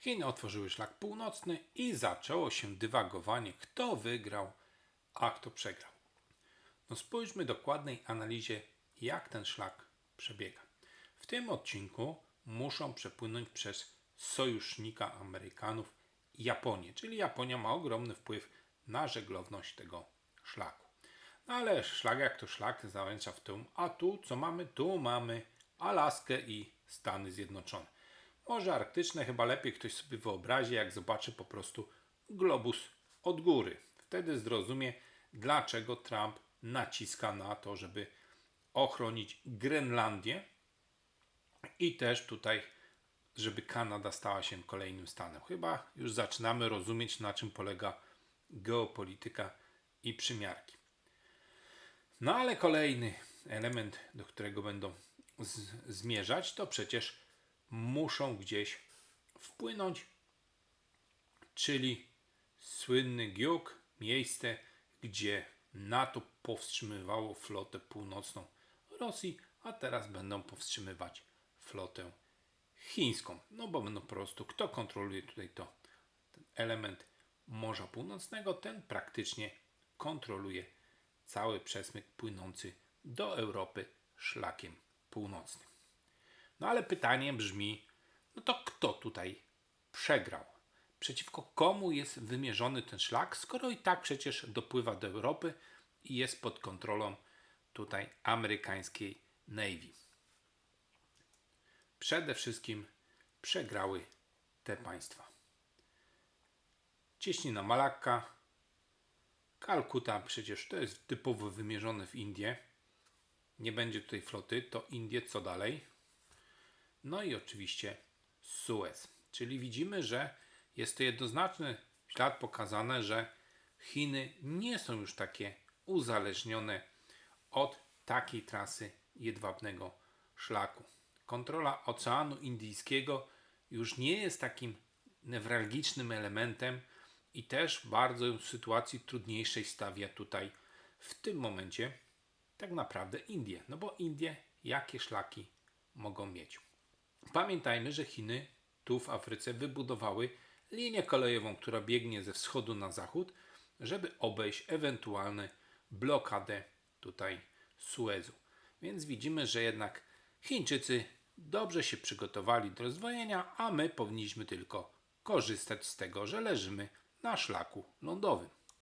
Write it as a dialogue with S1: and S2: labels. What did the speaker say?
S1: Chiny otworzyły szlak północny i zaczęło się dywagowanie, kto wygrał, a kto przegrał. No spójrzmy dokładnej analizie, jak ten szlak przebiega. W tym odcinku muszą przepłynąć przez sojusznika Amerykanów Japonię, czyli Japonia ma ogromny wpływ na żeglowność tego szlaku. No ale szlak jak to szlak zawęcza w tył, a tu co mamy? Tu mamy Alaskę i Stany Zjednoczone. Morze Arktyczne chyba lepiej ktoś sobie wyobrazi, jak zobaczy po prostu globus od góry. Wtedy zrozumie, dlaczego Trump naciska na to, żeby ochronić Grenlandię i też tutaj, żeby Kanada stała się kolejnym stanem. Chyba już zaczynamy rozumieć, na czym polega geopolityka i przymiarki. No ale kolejny element, do którego będą zmierzać, to przecież muszą gdzieś wpłynąć, czyli słynny Giuk, miejsce, gdzie NATO powstrzymywało flotę północną Rosji, a teraz będą powstrzymywać flotę chińską. No bo będą po prostu, kto kontroluje tutaj to, ten element Morza Północnego, ten praktycznie kontroluje cały przesmyk płynący do Europy szlakiem północnym. No ale pytanie brzmi, no to kto tutaj przegrał? Przeciwko komu jest wymierzony ten szlak, skoro i tak przecież dopływa do Europy i jest pod kontrolą tutaj amerykańskiej Navy. Przede wszystkim przegrały te państwa. Cieśnina Malakka, Kalkuta przecież to jest typowo wymierzone w Indie. Nie będzie tutaj floty, to Indie co dalej? No i oczywiście Suez. Czyli widzimy, że jest to jednoznaczny ślad pokazane, że Chiny nie są już takie uzależnione od takiej trasy jedwabnego szlaku. Kontrola Oceanu Indyjskiego już nie jest takim newralgicznym elementem i też bardzo w sytuacji trudniejszej stawia tutaj w tym momencie tak naprawdę Indie. No bo Indie jakie szlaki mogą mieć? Pamiętajmy, że Chiny tu w Afryce wybudowały linię kolejową, która biegnie ze wschodu na zachód, żeby obejść ewentualną blokadę tutaj Suezu. Więc widzimy, że jednak Chińczycy dobrze się przygotowali do rozwojenia, a my powinniśmy tylko korzystać z tego, że leżymy na szlaku lądowym.